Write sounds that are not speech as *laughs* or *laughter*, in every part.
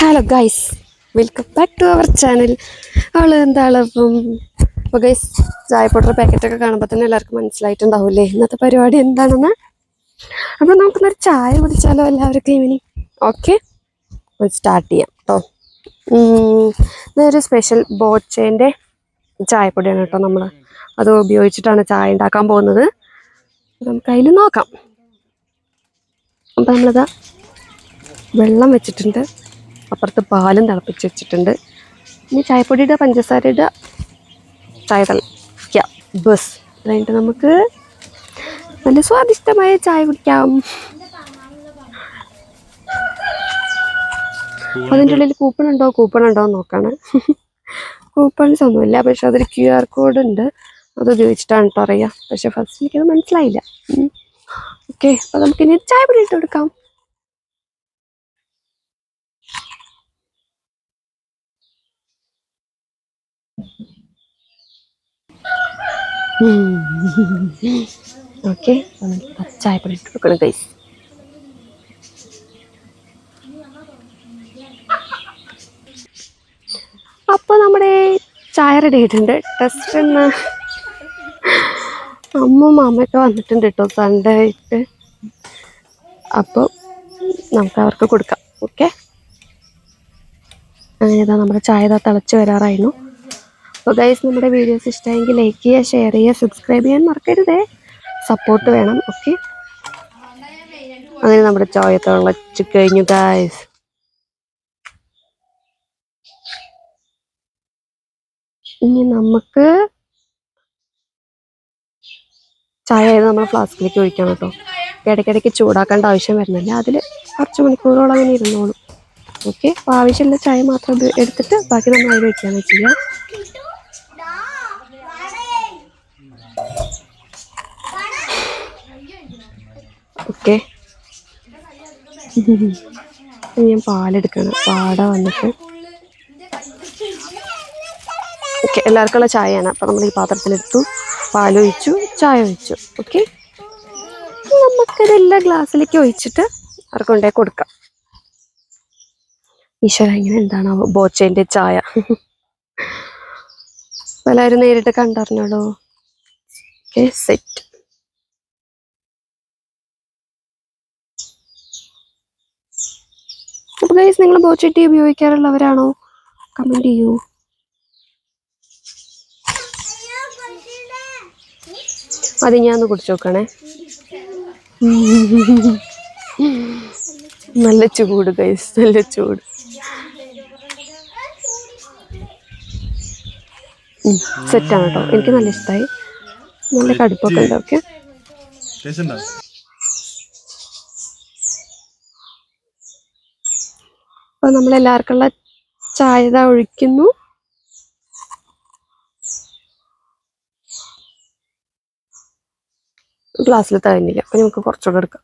Hello guys welcome back to our channel അവൾ എന്താണ് ഇപ്പം അപ്പോൾ ഗൈസ് ചായ പൗഡർ പാക്കറ്റൊക്കെ കാണുമ്പോൾ തന്നെ എല്ലാവർക്കും മനസ്സിലായിട്ടുണ്ടാവില്ലേ? ഇന്നത്തെ പരിപാടി എന്താണെന്ന്? അപ്പോൾ നമുക്കൊന്നൊരു ചായ കുടിച്ചാലോ? എല്ലാവർക്കും ഈവനിങ് ഓക്കെ സ്റ്റാർട്ട് ചെയ്യാം കേട്ടോ ഇതൊരു സ്പെഷ്യൽ ബോച്ചേന്റെ ചായപ്പൊടിയാണ് കേട്ടോ നമ്മൾ അത് ഉപയോഗിച്ചിട്ടാണ് ചായ ഉണ്ടാക്കാൻ പോകുന്നത്. നമുക്ക് അതിൽ നോക്കാം. അപ്പം നമ്മളിതാ വെള്ളം വെച്ചിട്ടുണ്ട്. അപ്പുറത്ത് പാലും തിളപ്പിച്ച് വെച്ചിട്ടുണ്ട്. ഇനി ചായപ്പൊടി ഇടുക പഞ്ചസാര ഇടുക ചായ തിളപ്പിക്കുക ബസ്. അതായിട്ട് നമുക്ക് നല്ല സ്വാദിഷ്ടമായ ചായ കുടിക്കാം. അതിന്റെ ഉള്ളിൽ കൂപ്പൺ ഉണ്ടോ കൂപ്പൺ ഉണ്ടോ എന്ന് നോക്കാണ്. *laughs* കൂപ്പൺസ് ഒന്നുമില്ല പക്ഷെ അതൊരു ക്യു ആർ കോഡ് ഉണ്ട്. അത് ഉപയോഗിച്ചിട്ടാണ് കേട്ടോ അറിയാം. പക്ഷെ ഫസ്റ്റ് എനിക്കത് മനസ്സിലായില്ല. ഓക്കെ അപ്പോൾ നമുക്കിനി ചായ പൊടി ഇട്ട് കൊടുക്കാം. ഓക്കെ ചായപ്പൊടി ഇട്ട് കൊടുക്കണം കൈസ് അപ്പോൾ നമ്മുടെ ചായ റെഡി ആയിട്ടുണ്ട്. ടെസ്റ്റ് എന്ന് അമ്മ മാമയൊക്കെ വന്നിട്ടുണ്ട് കേട്ടോ സൺഡേ ആയിട്ട്. അപ്പോൾ നമുക്ക് അവർക്ക് കൊടുക്കാം. ഓക്കെ ഇതാ നമ്മുടെ ചായ ഇതാ തിളച്ച് വരാറായിരുന്നു അപ്പോൾ ഗൈസ് നമ്മുടെ വീഡിയോസ് ഇഷ്ടമെങ്കിൽ ലൈക്ക് ചെയ്യുക ഷെയർ ചെയ്യുക സബ്സ്ക്രൈബ് ചെയ്യാൻ മറക്കരുതേ. സപ്പോർട്ട് വേണം ഓക്കെ അങ്ങനെ നമ്മുടെ ചോയ തിളച്ച് കഴിഞ്ഞു ഗൈസ് ഇനി നമുക്ക് ചായ നമ്മൾ ഫ്ലാസ്കിലേക്ക് ഒഴിക്കണം കേട്ടോ. ഇടയ്ക്കിടയ്ക്ക് ചൂടാക്കേണ്ട ആവശ്യം വരുന്നില്ല. അതിൽ കുറച്ച് മണിക്കൂറോളം അങ്ങനെ ഇരുന്നോളും. ഓക്കെ അപ്പോൾ ആവശ്യമുള്ള ചായ മാത്രം എടുത്തിട്ട് ബാക്കി നമ്മൾ അതിൽ വയ്ക്കുകയാണ് ചെയ്യുക ഓക്കെ. ഞാൻ പാലെടുക്കണം. പാട വന്നിട്ട്. ഓക്കെ എല്ലാവർക്കുള്ള ചായയാണ്. അപ്പം നമ്മൾ ഈ പാത്രത്തിലെടുത്തു. പാൽ ഒഴിച്ചു ചായ ഒഴിച്ചു. ഓക്കെ? നമുക്കിതെല്ലാം ഗ്ലാസ്സിലേക്ക് ഒഴിച്ചിട്ട് അവർക്ക് കൊണ്ടേ കൊടുക്കാം. ഈശ്വര ഇങ്ങനെ എന്താണ് ബോച്ചേന്റെ ചായ? അപ്പോൾ എല്ലാവരും നേരിട്ട് കണ്ടറിഞ്ഞോളൂ. Okay set. അപ്പോൾ ഗൈസ് നിങ്ങൾ ബോച്ചട്ടി ഉപയോഗിക്കാറുള്ളവരാണോ? കമന്റ് ചെയ്യൂ. അത് ഞാൻ ഒന്ന് കുടിച്ചു നോക്കണേ. *laughs* നല്ല ചൂട് ഗൈസ് നല്ല ചൂട്. സെറ്റാണ് കേട്ടോ എനിക്ക് നല്ല ഇഷ്ടമായി നല്ല കടുപ്പൊക്കെ ഉണ്ട് ഓക്കെ ടേസ്റ്റ് ഉണ്ടോ അപ്പോൾ നമ്മൾ എല്ലാവർക്കുള്ള ചായ ഇതാ ഒഴിക്കുന്നു. ഗ്ലാസ്സിൽ തകഞ്ഞില്ല അപ്പം നമുക്ക് കുറച്ചുകൂടെ എടുക്കാം.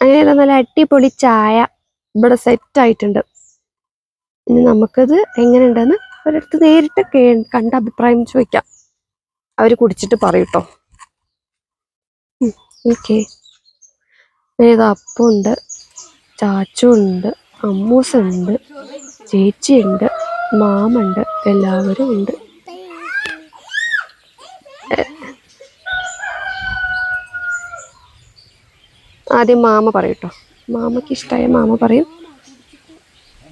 അങ്ങനെ നല്ല അടിപൊളി ചായ ഇവിടെ സെറ്റ് ആയിട്ടുണ്ട്. ഇനി നമുക്കത് എങ്ങനെയുണ്ടെന്ന് ഒരിടത്ത് നേരിട്ട് കണ്ട അഭിപ്രായം ചോദിക്കാം. അവർ കുടിച്ചിട്ട് പറയൂട്ടോ ഓക്കെ. ഏതാ അപ്പുണ്ട് ചാച്ചുണ്ട് അമ്മൂസുണ്ട് ചേച്ചിയുണ്ട് മാമുണ്ട് എല്ലാവരും ഉണ്ട്. ആദ്യം മാമ പറയട്ടോ. മാമയ്ക്ക് ഇഷ്ടമായ മാമ പറയും.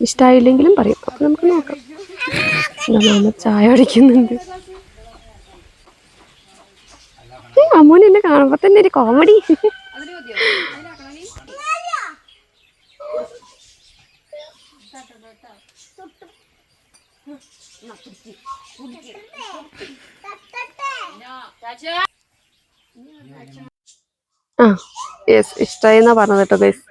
ഇഷ്ടമായില്ലെങ്കിലും പറയും. അപ്പൊ നമുക്ക് നോക്കാം. മാമ ചായ അടിക്കുന്നുണ്ട് അമ്മൂന് എന്നെ കാണുമ്പോ തന്നെ ഒരു കോമഡി ആ യെസ് ഇഷ്ടമായിന്നാ പറഞ്ഞത് കേട്ടോ ഗൈസ്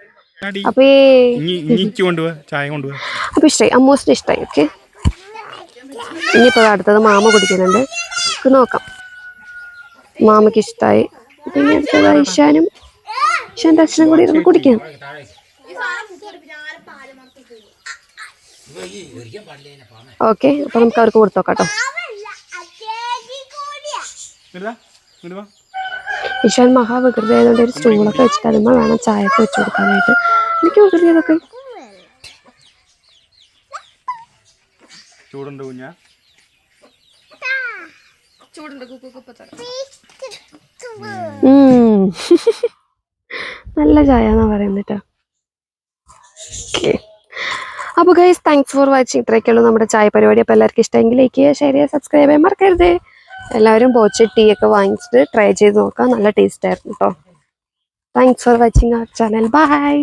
അപ്പൊ ഇഷ്ടമായി അമ്മൂസിന് ഇഷ്ടായി ഓക്കെ ഇനിയിപ്പോ അടുത്തത് മാമ കുടിക്കുന്നുണ്ട്. നമുക്ക് നോക്കാം. മാമയ്ക്ക് ഇഷ്ടമായി പിന്നെ അടുത്തത് ഇഷാനും അച്ഛനും കൂടി ഇരുന്ന് കുടിക്കാം. ഓക്കെ അപ്പൊ നമുക്ക് അവർക്ക് കൊടുത്തോക്കാട്ടോ ഈശാൻ. ഇഷാൻ മഹാവികൃതി ആയതുകൊണ്ട് ഒരു സ്റ്റൂളൊക്കെ വെച്ചിട്ട് അതുമ്പോൾ വേണം ചായ ഒക്കെ വെച്ച് കൊടുക്കാനായിട്ട്. എനിക്ക് വികൃതി അതൊക്കെ? ചൂടുണ്ട് കുഞ്ഞാ. നല്ല ചായ എന്നാ പറയുന്നത് അപ്പൊ അപ്പോൾ ഗൈസ് താങ്ക്സ് ഫോർ വാച്ചിങ് ഇത്രയൊക്കെയുള്ളൂ നമ്മുടെ ചായ പരിപാടി. അപ്പോൾ എല്ലാവർക്കും ഇഷ്ടമെങ്കിൽ ലൈക്ക് ചെയ്യുക ഷെയർ ചെയ്യുക സബ്സ്ക്രൈബ് ചെയ്യാൻ മറക്കരുത്. എല്ലാവരും പോച്ച് ടീ ഒക്കെ വാങ്ങിച്ചിട്ട് ട്രൈ ചെയ്ത് നോക്കാം. നല്ല ടേസ്റ്റ് ആയിരുന്നു കേട്ടോ thanks for watching our channel bye